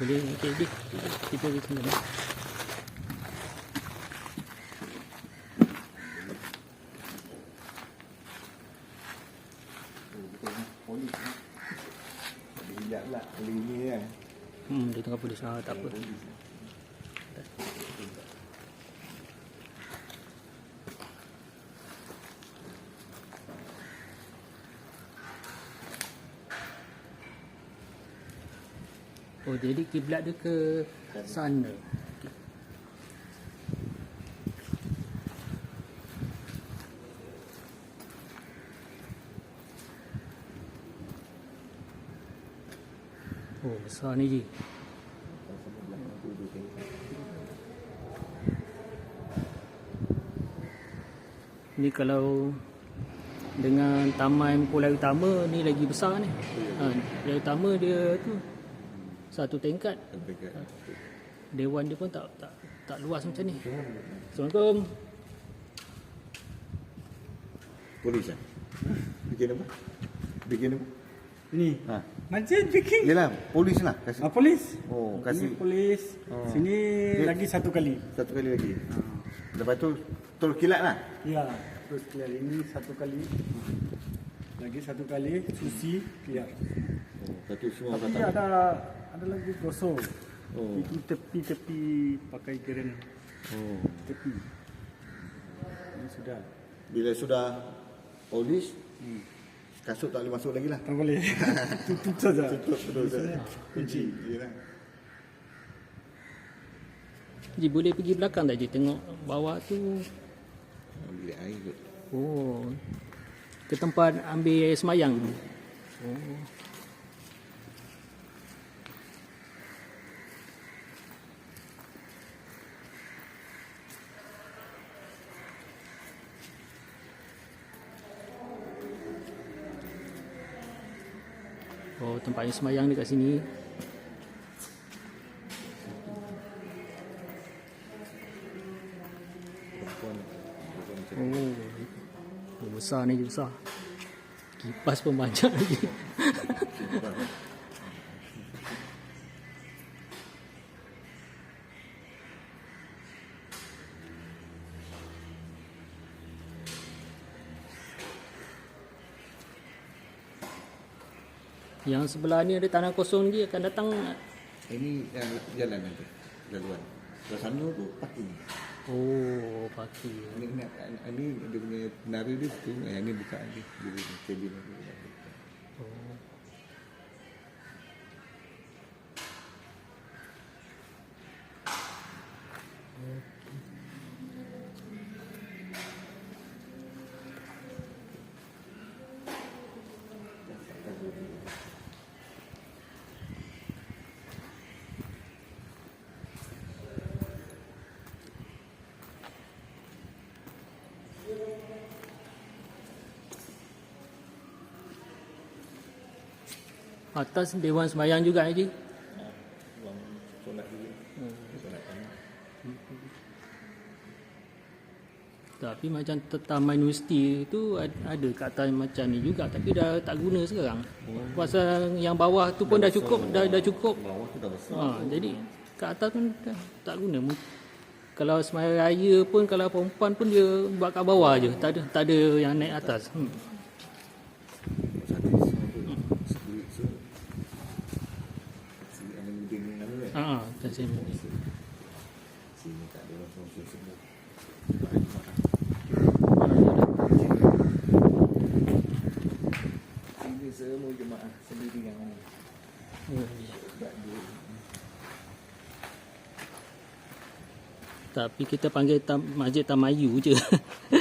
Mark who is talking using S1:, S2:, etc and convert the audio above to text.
S1: Boleh okey di. Kita di sana.
S2: Polis. Bijak pula. Boleh ini kan.
S1: Hmm, dia tengah polis ah, tak apa. Oh, jadi kiblat dia ke sana. Oh, besar ni je. Ni kalau dengan taman Pulau Utama ni lagi besar ni. Ha, Pulau Utama dia tu satu tingkat. Dewan dia pun tak tak tak luas macam ni. Assalamualaikum.
S2: Polis kan? Bikin apa? Bikin apa?
S3: Ini.
S2: Ha.
S3: Masjid bikin.
S2: Yelah, polis lah. Kasih.
S3: Ah, polis.
S2: Oh,
S3: Ini
S2: kasih
S3: polis.
S2: Oh.
S3: Sini
S2: Dia-
S3: lagi satu kali.
S2: satu kali lagi. Lepas tu, terus kilat lah.
S3: Ya, terus clear. Ini satu kali. Lagi satu kali susi clear.
S2: Oh, satu semua
S3: Tapi
S2: kata.
S3: ada ada lagi gosok.
S2: Oh.
S3: Itu tepi-tepi pakai keren
S2: Oh.
S3: tepi. Ini sudah.
S2: Bila sudah polis, kasut tak boleh masuk lagi lah.
S3: Tak boleh. Tutup saja.
S2: Tutup terus. Kunci. Yelah.
S1: Ji boleh pergi belakang tak je tengok bawah tu.
S2: Bilik air kot.
S1: Oh. Ke tempat ambil air semayang. Oh, tempat air semayang dekat sini. Oh, oh besar ni besar. Kipas pun banyak lagi. Yang sebelah ni ada tanah kosong lagi akan datang.
S2: Ini yang jalan nanti. Laluan. Sebelah sana tu parking.
S1: Oh, parking.
S2: Ini, ini, ini dia punya penara dia tu. Yang ni buka ni. Dia punya cabin
S1: Atas Dewan Semayang juga
S2: kami.
S1: Tapi macam taman universiti tu ad- ada kat atas macam ni juga tapi dah tak guna sekarang. Pasal yang bawah tu pun dah cukup dah dah cukup.
S2: Bawah tu dah besar.
S1: Ha, jadi kat atas pun dah, tak guna. Kalau semaya raya pun kalau perempuan pun dia buat kat bawah je. Tak ada tak ada yang naik atas. Hmm.
S2: Satu semua tu. Spirit tu. Sini ada muding ni nama
S1: tak sini.
S2: Tak ada orang semua semua. Ini jemaah sendiri yang ada.
S1: Tapi kita panggil tam, Masjid Tamayu je.